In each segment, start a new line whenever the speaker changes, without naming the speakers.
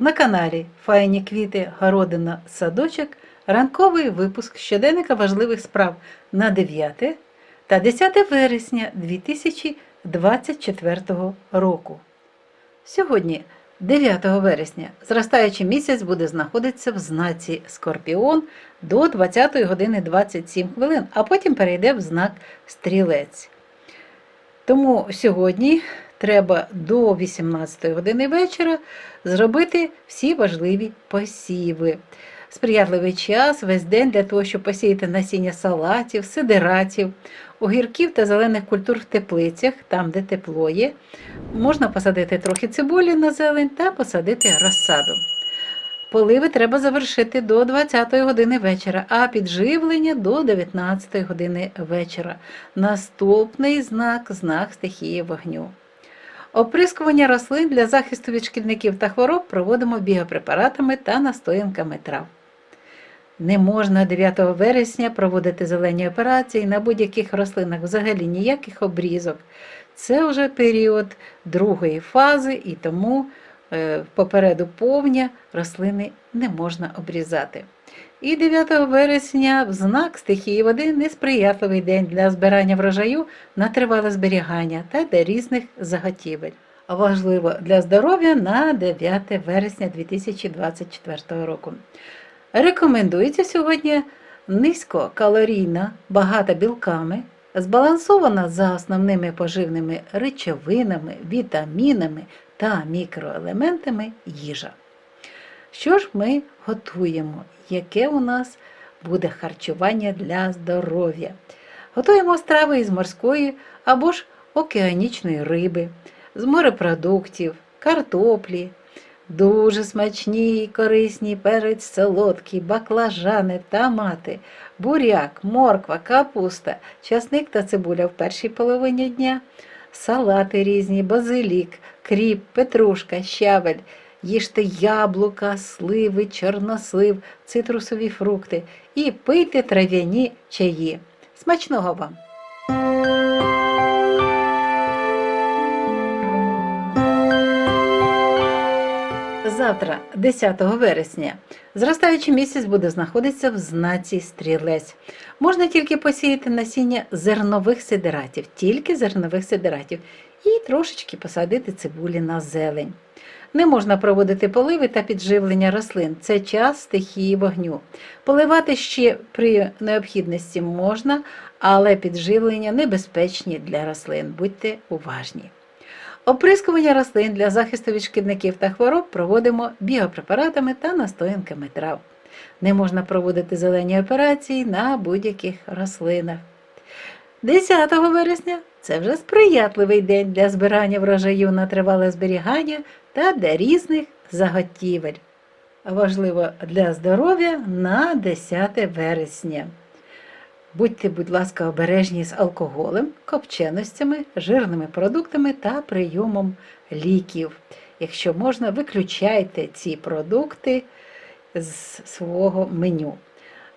на каналі Файні квіти, городина, садочок. Ранковий випуск щоденника важливих справ на 9 та 10 вересня 2024 року. Сьогодні, 9 вересня, зростаючий місяць буде знаходитися в знаці Скорпіон до 20 години 27 хвилин, а потім перейде в знак Стрілець. Тому сьогодні треба до 18 години вечора зробити всі важливі посіви. Сприятливий час весь день для того, щоб посіяти насіння салатів, сидератів, огірків та зелених культур в теплицях, там, де тепло є. Можна посадити трохи цибулі на зелень та посадити розсаду. Поливи треба завершити до 20 години вечора, а підживлення до 19 години вечора. Наступний знак знак стихії вогню. Оприскування рослин для захисту від шкідників та хвороб проводимо біопрепаратами та настоянками трав. Не можна 9 вересня проводити зелені операції на будь-яких рослинах, взагалі ніяких обрізок. Це вже період другої фази, і тому попереду повня рослини не можна обрізати. І 9 вересня в знак стихії води несприятливий день для збирання врожаю на тривале зберігання та для різних заготівель. Важливо для здоров'я на 9 вересня 2024 року. Рекомендується сьогодні низькокалорійна, багата білками, збалансована за основними поживними речовинами, вітамінами та мікроелементами їжа. Що ж ми готуємо? Яке у нас буде харчування для здоров'я? Готуємо страви із морської або ж океанічної риби, з морепродуктів, картоплі, дуже смачні і корисні перець солодкий, баклажани, томати, буряк, морква, капуста, часник та цибуля в першій половині дня, салати різні, базилік, кріп, петрушка, щавель. Їжте яблука, сливи, чорнослив, цитрусові фрукти і пийте трав'яні чаї. Смачного вам! Завтра, 10 вересня, зростаючий місяць буде знаходитися в знаці стрілець. Можна тільки посіяти насіння зернових сидератів, тільки зернових сидератів, і трошечки посадити цибулі на зелень. Не можна проводити поливи та підживлення рослин. Це час стихії вогню. Поливати ще при необхідності можна, але підживлення небезпечні для рослин. Будьте уважні. Оприскування рослин для захисту від шкідників та хвороб проводимо біопрепаратами та настоянками трав. Не можна проводити зелені операції на будь-яких рослинах. 10 вересня це вже сприятливий день для збирання врожаю на тривале зберігання та для різних заготівель. Важливо для здоров'я на 10 вересня. Будьте, будь ласка, обережні з алкоголем, копченостями, жирними продуктами та прийомом ліків. Якщо можна, виключайте ці продукти з свого меню.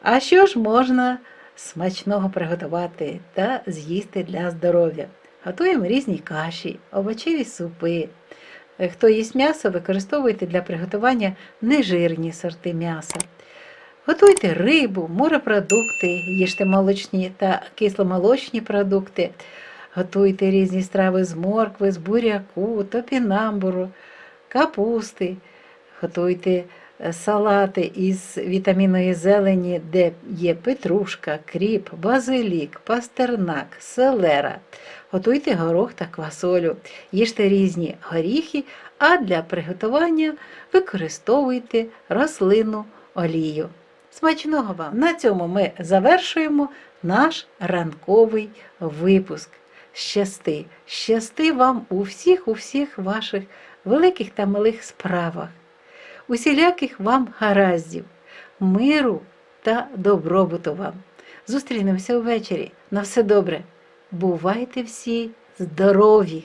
А що ж можна смачного приготувати та з'їсти для здоров'я? Готуємо різні каші, овочеві супи. Хто їсть м'ясо, використовуйте для приготування нежирні сорти м'яса. Готуйте рибу, морепродукти, їжте молочні та кисломолочні продукти, готуйте різні страви з моркви, з буряку, топінамбуру, капусти, готуйте е, салати із вітамінної зелені, де є петрушка, кріп, базилік, пастернак, селера. Готуйте горох та квасолю, їжте різні горіхи, а для приготування використовуйте рослинну олію. Смачного вам! На цьому ми завершуємо наш ранковий випуск. Щасти, щасти вам у всіх, у всіх ваших великих та малих справах, усіляких вам гараздів, миру та добробуту вам. Зустрінемося ввечері. На все добре. Бувайте всі здорові!